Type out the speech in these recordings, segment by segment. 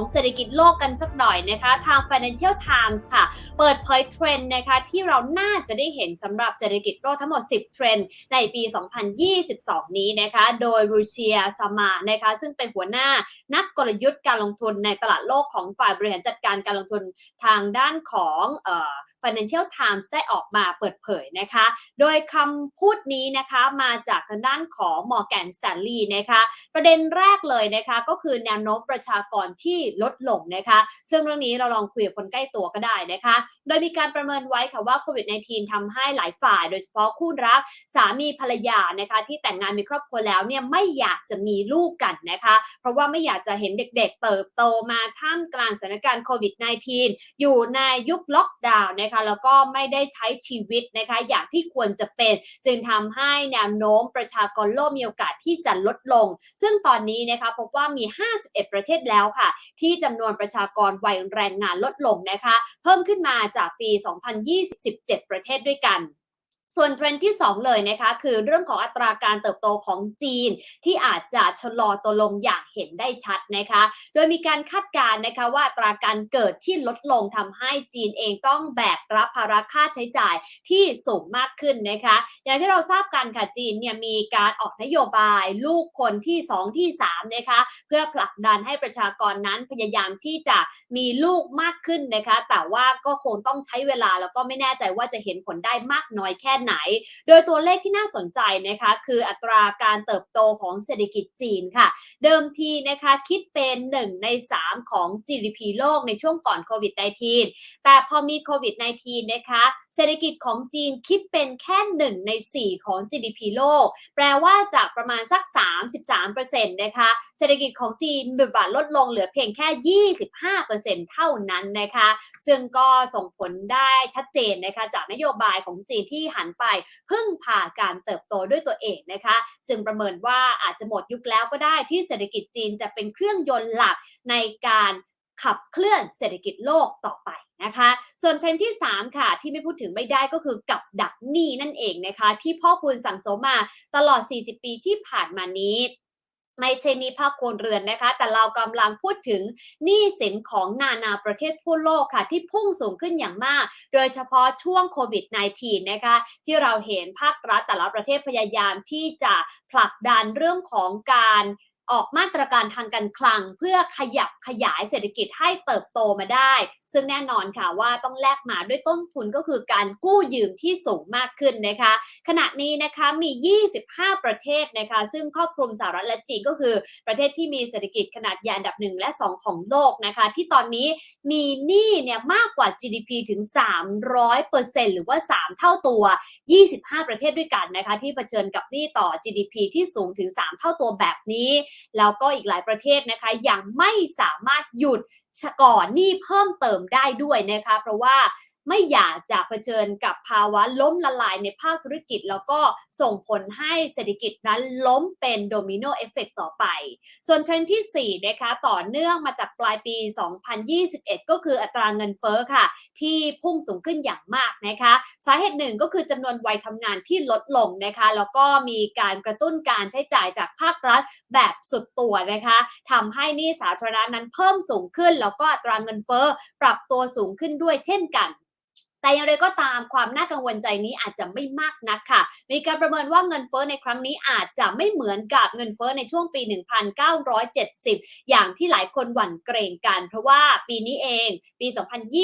ของเศรษฐกิจโลกกันสักหน่อยนะคะทาง Financial Times ค่ะ เปิดเผยเทรนด์นะคะที่เราน่าจะได้เห็นสำหรับเศรษฐกิจโลกทั้งหมด 10 เทรนด์ในปี 2022 นี้นะคะโดยรูเชียซามานะคะซึ่งเป็นหัวหน้านักกลยุทธ์การลงทุนในตลาดโลกของฝ่ายบริหารจัดการการลงทุนทางด้านของเอ่อ Financial Times ได้ออกมาเปิดเผยนะคะ โดยคำพูดนี้นะคะมาจากทางด้านของ Morgan Stanley นะคะ ประเด็นแรกเลยนะคะก็คือแนวโน้มประชากรที่ลดลงนะคะ ซึ่งเรื่องนี้เราลองคุยกับคนใกล้ตัวก็ได้นะคะ โดยมีการประเมินไว้ค่ะว่าโควิด -19 ทำให้หลายฝ่าย โดยเฉพาะคู่รักสามีภรรยานะคะ ที่แต่งงานมีครอบครัวแล้วเนี่ยไม่อยากจะมีลูกกันนะคะ เพราะว่าไม่อยากจะเห็นเด็กๆ เติบโตมาท่ามกลางสถานการณ์โควิด -19 อยู่ในยุคล็อกดาวน์นะคะแล้วก็ไม่ได้ใช้ชีวิตนะคะอย่างที่ควรจะเป็นจึงทำให้แนวโน้มประชากรโลกมีโอกาสที่จะลดลง ซึ่งตอนนี้นะคะพบว่ามี 51 ประเทศแล้วค่ะ ที่จำนวนประชากรวัยแรงงานลดลงนะคะ เพิ่มขึ้นมาจากปี 2027ประเทศด้วยกัน ส่วนเทรนด์ที่ 2 เลยนะคะคือเรื่องของอัตราการเติบโตของจีน ที่อาจจะชะลอตัวลงอย่างเห็นได้ชัดนะคะ โดยมีการคาดการณ์นะคะว่าอัตราการเกิดที่ลดลงทำให้จีนเองต้องแบกรับภาระค่าใช้จ่ายที่สูงมากขึ้นนะคะ อย่างที่เราทราบกันค่ะจีนเนี่ยมีการออกนโยบายลูกคนที่ 2 ที่3นะคะเพื่อผลักดันให้ประชากรนั้นพยายามที่จะมีลูกมากขึ้นนะคะ แต่ว่าก็คงต้องใช้เวลาแล้วก็ไม่แน่ใจว่าจะเห็นผลได้มากน้อยแค่ไหน โดยตัวเลขที่น่าสนใจนะคะคืออัตราการเติบโตของเศรษฐกิจจีนค่ะ เดิมทีนะคะคิดเป็น 1 ใน 3 ของ GDP โลกในช่วงก่อนโควิด -19 แต่พอมีโควิด -19 นะคะเศรษฐกิจของจีนคิดเป็นแค่ 1 ใน 4 ของ GDP โลก แปลว่าจากประมาณสัก 33%นะคะเศรษฐกิจของจีนบทบาทลดลงเหลือเพียงแค่ 25%เท่านั้นนะคะ ซึ่งก็ส่งผลได้ชัดเจนนะคะจากนโยบายของจีนที่หันไปพึ่งพาการเติบโตด้วยตัวเองนะคะซึ่งประเมินว่าอาจจะหมดยุคแล้วก็ได้ที่เศรษฐกิจจีนจะเป็นเครื่องยนต์หลักในการขับเคลื่อนเศรษฐกิจโลกต่อไปนะคะ ส่วนเทรนที่ 3 ค่ะ ที่ไม่พูดถึงไม่ได้ก็คือกับดักหนี้นั่นเองนะคะ ที่พ่อคุณสั่งสมมาตลอด 40 ปีที่ผ่านมานี้ ไม่ใช่หนี้ภาคครัวเรือนนะคะ แต่เรากำลังพูดถึงหนี้สินของนานาประเทศทั่วโลกค่ะ ที่พุ่งสูงขึ้นอย่างมาก โดยเฉพาะช่วงโควิด -19 นะคะ ที่เราเห็นภาครัฐแต่ละประเทศพยายามที่จะผลักดันเรื่องของการออกมาตรการทางการคลัง เพื่อขยับขยายเศรษฐกิจให้เติบโตมาได้ ซึ่งแน่นอนค่ะว่าต้องแลกมาด้วยต้นทุนก็คือการกู้ยืมที่สูงมากขึ้นนะคะ ขณะนี้นะคะมี 25 ประเทศนะคะ ซึ่งครอบคลุมสหรัฐและจีนก็คือประเทศที่มีเศรษฐกิจขนาดใหญ่อันดับ 1 และ 2 ของโลกนะคะ ที่ตอนนี้มีหนี้เนี่ยมากกว่า GDP ถึง 300%หรือว่า 3 เท่าตัว 25 ประเทศด้วยกันนะคะที่เผชิญกับหนี้ต่อ GDP ที่สูงถึง 3 เท่าตัวแบบนี้ แล้วก็อีกหลายประเทศนะคะยังไม่สามารถหยุดก่อนหนี้เพิ่มเติมได้ด้วยนะคะ เพราะว่า ไม่อยากจะเผชิญกับภาวะล้มละลายในภาคธุรกิจ แล้วก็ส่งผลให้เศรษฐกิจนั้นล้มเป็นโดมิโนเอฟเฟกต่อไป ส่วนเทรนด์ที่ 4 นะคะ ต่อเนื่องมาจากปลายปี 2021 ก็คืออัตราเงินเฟ้อค่ะ ที่พุ่งสูงขึ้นอย่างมากนะคะ สาเหตุหนึ่งก็คือจำนวนวัยทำงานที่ลดลงนะคะ แล้วก็มีการกระตุ้นการใช้จ่ายจากภาครัฐแบบสุดตัวนะคะทำให้นี้สาธารณะนั้นเพิ่มสูงขึ้น แล้วก็อัตราเงินเฟ้อปรับตัวสูงขึ้นด้วยเช่นกัน แต่อย่างไรก็ตามความน่ากังวลใจนี้อาจจะไม่มากนักค่ะ มีการประเมินว่าเงินเฟ้อในครั้งนี้อาจจะไม่เหมือนกับเงินเฟ้อในช่วงปี 1970 อย่างที่หลายคนหวั่นเกรงกัน เพราะว่าปีนี้เองปี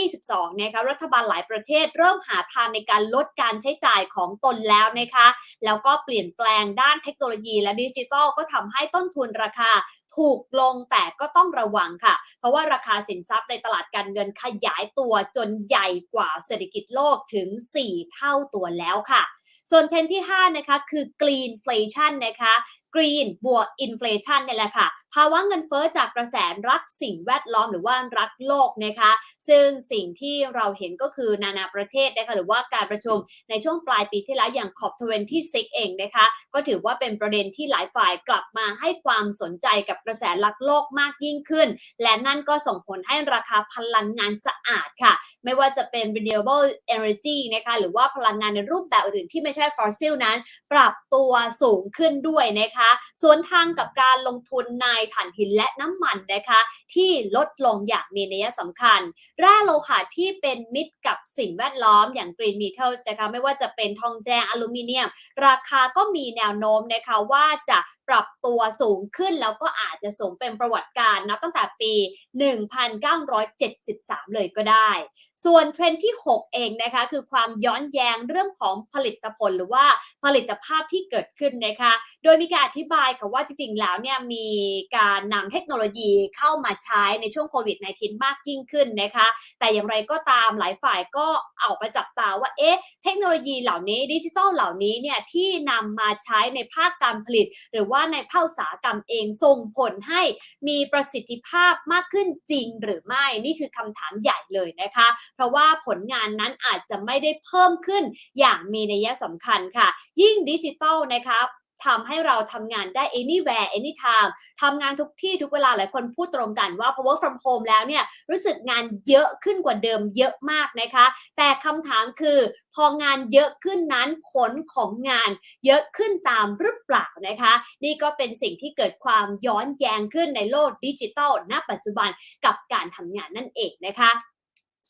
2022 นะคะรัฐบาลหลายประเทศเริ่มหาทางในการลดการใช้จ่ายของตนแล้วนะคะ แล้วก็เปลี่ยนแปลงด้านเทคโนโลยีและดิจิทัลก็ทำให้ต้นทุนราคาถูกลงแต่ก็ต้องระวังค่ะ เพราะว่าราคาสินทรัพย์ในตลาดการเงินขยายตัวจนใหญ่กว่าเศรษฐกิจโลกถึง 4 เท่าตัวแล้วค่ะ ส่วนเทรนที่ 5 นะคะ คือ Greenflation นะคะ Green บวก Inflation เนี่ยแหละค่ะ ภาวะเงินเฟ้อจากกระแสรักสิ่งแวดล้อมหรือว่ารักโลกนะคะ ซึ่งสิ่งที่เราเห็นก็คือนานาประเทศนะคะหรือว่าการประชุมในช่วงปลายปีที่แล้วอย่าง COP26 เองนะคะ ก็ถือว่าเป็นประเด็นที่หลายฝ่ายกลับมาให้ความสนใจกับกระแสรักโลกมากยิ่งขึ้น และนั่นก็ส่งผลให้ราคาพลังงานสะอาดค่ะ ไม่ว่าจะเป็น renewable energy นะคะหรือว่าพลังงานในรูปแบบอื่นที่ไม่ใช่ fossil นั้น ปรับตัวสูงขึ้นด้วยนะคะนะคะสวนทางกับการลงทุนในถ่านหินและน้ำมันนะคะที่ลดลงอย่างมีนัยสำคัญ แร่โลหะที่เป็นมิตรกับสิ่งแวดล้อมอย่าง Green Metals นะคะไม่ว่าจะเป็นทองแดงอลูมิเนียม ราคาก็มีแนวโน้มนะคะว่าจะปรับตัวสูงขึ้นแล้วก็อาจจะสูงเป็นประวัติการนับตั้งแต่ปี 1973 เลยก็ได้ส่วนเทรนด์ที่ 6 เองนะคะคือความย้อนแย้งเรื่องของผลิตผลหรือว่าผลิตภาพที่เกิดขึ้นนะคะโดยมีการอธิบายค่ะว่าจริงๆ แล้วเนี่ยมีการนำเทคโนโลยีเข้ามาใช้ในช่วงโควิด -19 มากยิ่งขึ้นนะคะแต่อย่างไรก็ตามหลายฝ่ายก็เอาไปจับตาว่าเอ๊ะเทคโนโลยีเหล่านี้ดิจิทัลเหล่านี้เนี่ยที่นำมาใช้ในภาคการผลิต หรือว่าในภาคอุตสาหกรรมเองส่งผลให้มีประสิทธิภาพมากขึ้นจริงหรือไม่นี่คือคำถามใหญ่เลยนะคะเพราะว่าผลงานนั้นอาจจะไม่ได้เพิ่มขึ้นอย่างมีนัยสำคัญค่ะ ยิ่งดิจิทัลนะคะทำให้เราทำงานได้ anywhere anytime ทำงานทุกที่ทุกเวลาหลายคนพูดตรงกันว่าพอ work from home แล้วเนี่ย รู้สึกงานเยอะขึ้นกว่าเดิมเยอะมากนะคะ แต่คำถามคือ พองานเยอะขึ้นนั้นผลของงานเยอะขึ้นตามหรือเปล่านะคะ นี่ก็เป็นสิ่งที่เกิดความย้อนแย้งขึ้นในโลกดิจิทัลณปัจจุบันกับการทำงานนั่นเองนะคะ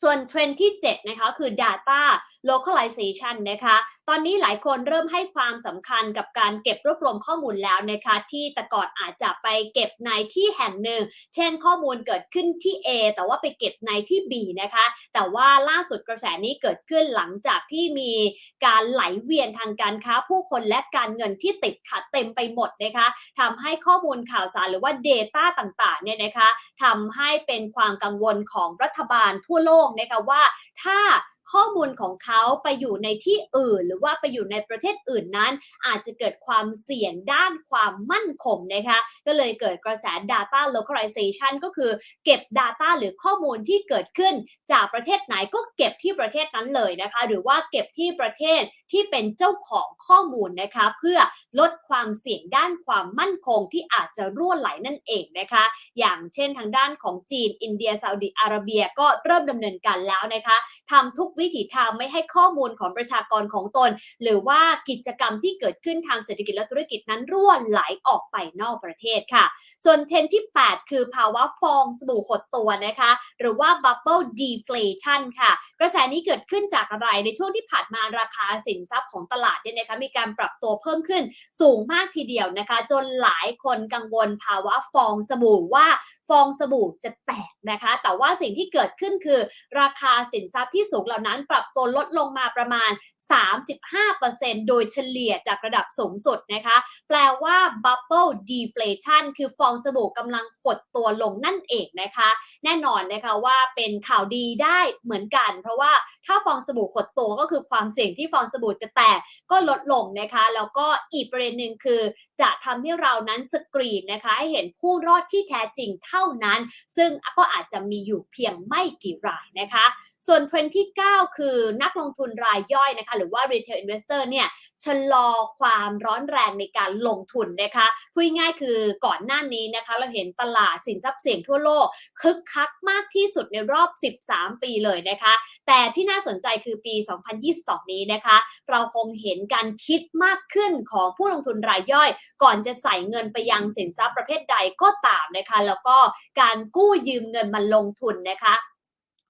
ส่วนเทรนด์ที่ 7 นะคะ คือ data localization นะคะ ตอนนี้หลายคนเริ่มให้ความสำคัญกับการเก็บรวบรวมข้อมูลแล้วนะคะ ที่แต่ก่อนอาจจะไปเก็บในที่แห่งหนึ่ง เช่นข้อมูลเกิดขึ้นที่ A แต่ว่าไปเก็บในที่ B นะคะ แต่ว่าล่าสุดกระแสนี้เกิดขึ้นหลังจากที่มีการไหลเวียนทางการค้าผู้คนและการเงินที่ติดขัดเต็มไปหมดนะคะทำให้ข้อมูลข่าวสารหรือว่า Data ต่างๆเนี่ยนะคะทำให้เป็นความกังวลของรัฐบาลทั่วโลกนะคะว่าถ้า ข้อมูลของเขาไปอยู่ในที่อื่น หรือว่าไปอยู่ในประเทศอื่นนั้น อาจจะเกิดความเสี่ยงด้านความมั่นคงนะคะก็เลยเกิดกระแส data localization ก็คือเก็บ data หรือข้อมูลที่เกิดขึ้น จากประเทศไหนก็เก็บที่ประเทศนั้นเลยนะคะ หรือว่าเก็บที่ประเทศที่เป็นเจ้าของข้อมูลนะคะ เพื่อลดความเสี่ยงด้านความมั่นคงที่อาจจะรั่วไหลนั่นเองนะคะ อย่างเช่นทางด้านของจีน อินเดียซาอุดิอาระเบียก็เริ่มดำเนินการแล้วนะคะทำทุกวิถีทางไม่ให้ข้อมูลของประชากรของตน หรือว่ากิจกรรมที่เกิดขึ้นทางเศรษฐกิจและธุรกิจนั้นรั่วไหลออกไปนอกประเทศค่ะ ส่วนเทรนที่ 8 คือภาวะฟองสบู่หดตัวนะคะ หรือว่า bubble deflation ค่ะ กระแสนี้เกิดขึ้นจากอะไรในช่วงที่ผ่านมาราคาสินทรัพย์ของตลาดเนี่ยนะคะมีการปรับตัวเพิ่มขึ้นสูงมากทีเดียวนะคะ จนหลายคนกังวลภาวะฟองสบู่ว่าฟองสบู่จะแตกนะคะ แต่ว่าสิ่งที่เกิดขึ้นคือ ราคาสินทรัพย์ที่สูงเหล่านั้นปรับตัวลดลงมาประมาณ 35%โดยเฉลี่ยจากระดับสูงสุดนะคะ แปลว่า bubble deflation คือฟองสบู่กำลังหดตัวลงนั่นเองนะคะ แน่นอนนะคะว่าเป็นข่าวดีได้เหมือนกัน เพราะว่าถ้าฟองสบู่หดตัวก็คือความเสี่ยงที่ฟองสบู่จะแตกก็ลดลงนะคะ แล้วก็อีกประเด็นหนึ่งคือ จะทำให้เรานั้นสกรีนนะคะ ให้เห็นผู้รอดที่แท้จริงเท่านั้น ซึ่งก็อาจจะมีอยู่เพียงไม่กี่รายนะคะ ส่วนเทรนด์ที่ 9คือนักลงทุนรายย่อยนะคะหรือว่า retail investor เนี่ยชะลอความร้อนแรงในการลงทุนนะคะพูดง่ายคือก่อนหน้านี้นะคะเราเห็นตลาดสินทรัพย์เสี่ยงทั่วโลก คึกคักมากที่สุดในรอบ 13 ปีเลยนะคะ แต่ที่น่าสนใจคือปี 2022 นี้นะคะ เราคงเห็นการคิดมากขึ้นของผู้ลงทุนรายย่อย ก่อนจะใส่เงินไปยังสินทรัพย์ประเภทใดก็ตามนะคะ แล้วก็การกู้ยืมเงินมาลงทุนนะคะ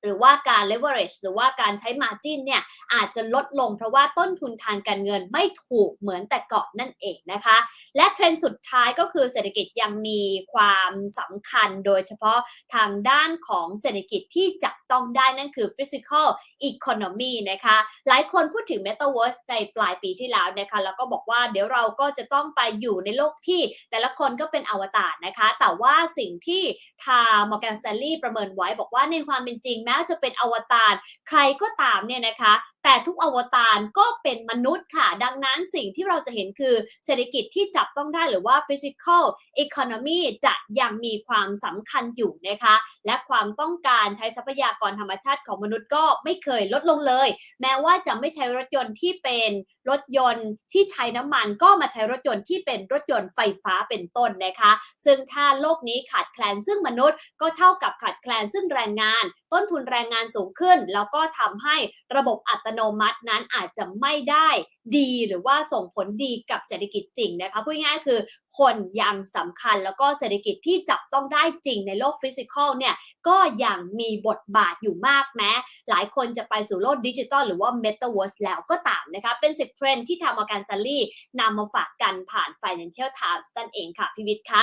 หรือว่าการ leverage หรือว่าการใช้ margin เนี่ยอาจจะลดลงเพราะว่าต้นทุนทางการเงินไม่ถูกเหมือนแต่ก่อนนั่นเองนะคะ และเทรนด์สุดท้ายก็คือเศรษฐกิจยังมีความสำคัญโดยเฉพาะทางด้านของเศรษฐกิจที่จับต้องได้นั่นคือ physical economy นะคะ หลายคนพูดถึง metaverse ในปลายปีที่แล้วนะคะ แล้วก็บอกว่าเดี๋ยวเราก็จะต้องไปอยู่ในโลกที่แต่ละคนก็เป็นอวตารนะคะ แต่ว่าสิ่งที่ทาง Morgan Stanley ประเมินไว้บอกว่าในความเป็นจริงแม้จะเป็นอวตารใครก็ตามเนี่ยนะคะ แต่ทุกอวตารก็เป็นมนุษย์ค่ะ ดังนั้นสิ่งที่เราจะเห็นคือเศรษฐกิจที่จับต้องได้หรือว่า physical economy จะยังมีความสำคัญอยู่นะคะ และความต้องการใช้ทรัพยากรธรรมชาติของมนุษย์ก็ไม่เคยลดลงเลย แม้ว่าจะไม่ใช้รถยนต์ที่เป็นรถยนต์ที่ใช้น้ำมันก็มาใช้รถยนต์ที่เป็นรถยนต์ไฟฟ้าเป็นต้นนะคะ ซึ่งถ้าโลกนี้ขาดแคลนซึ่งมนุษย์ก็เท่ากับขาดแคลนซึ่งแรงงาน ต้นทุนแรงงานสูงขึ้น แล้วก็ทำให้ระบบอัตโนมัตินั้นอาจจะไม่ได้ดีหรือว่าส่งผลดีกับเศรษฐกิจจริงนะคะพูดง่ายคือคนยังสำคัญแล้วก็เศรษฐกิจที่จับต้องได้จริงในโลกฟิสิกอลเนี่ยก็ยังมีบทบาทอยู่มากแม้ หลายคนจะไปสู่โลกดิจิตอลหรือว่า Metaverse แล้วก็ตามนะคะเป็น 10 เทรนด์ที่ทางมอร์แกนซัลลี่นำมาฝากกันผ่าน Financial Times นั่นเองค่ะพี่วิทย์คะ